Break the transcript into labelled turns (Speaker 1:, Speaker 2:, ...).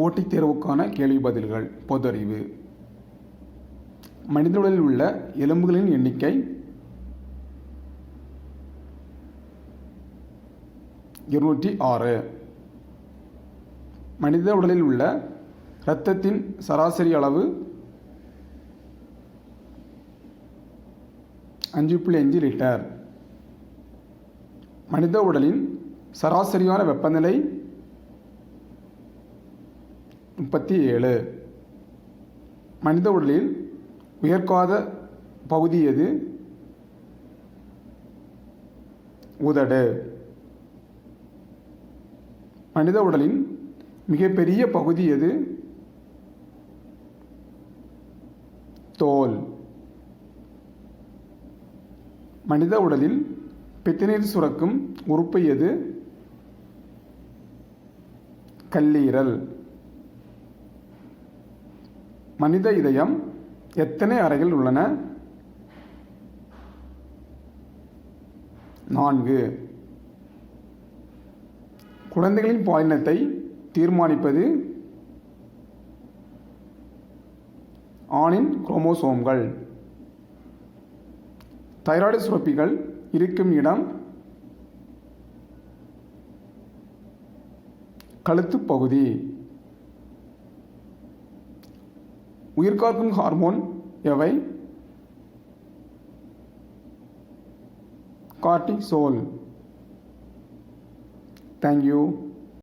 Speaker 1: போட்டித் தேர்வுக்கான கேள்வி பதில்கள் பொதறிவு. மனித உடலில் உள்ள எலும்புகளின் எண்ணிக்கை இருநூற்றி ஆறு. மனித உடலில் உள்ள இரத்தத்தின் சராசரி அளவு அஞ்சு புள்ளி அஞ்சு லிட்டர். மனித உடலின் சராசரியான வெப்பநிலை முப்பத்தி ஏழு. மனித உடலில் உயர்காத பகுதி எது? உதடு. மனித உடலின் மிகப்பெரிய பகுதி எது? தோல். மனித உடலில் பித்தநீர் சுரக்கும் உறுப்பு எது? கல்லீரல். மனித இதயம் எத்தனை அறைகள் உள்ளன? நான்கு. குழந்தைகளின் பாலினத்தை தீர்மானிப்பது. ஆணின் குரோமோசோம்கள். தைராய்டு சுரப்பிகள் இருக்கும் இடம். கழுத்துப் பகுதி. உயிர்காக்கும் ஹார்மோன் எவை கார்டிசோல் தேங்க்யூ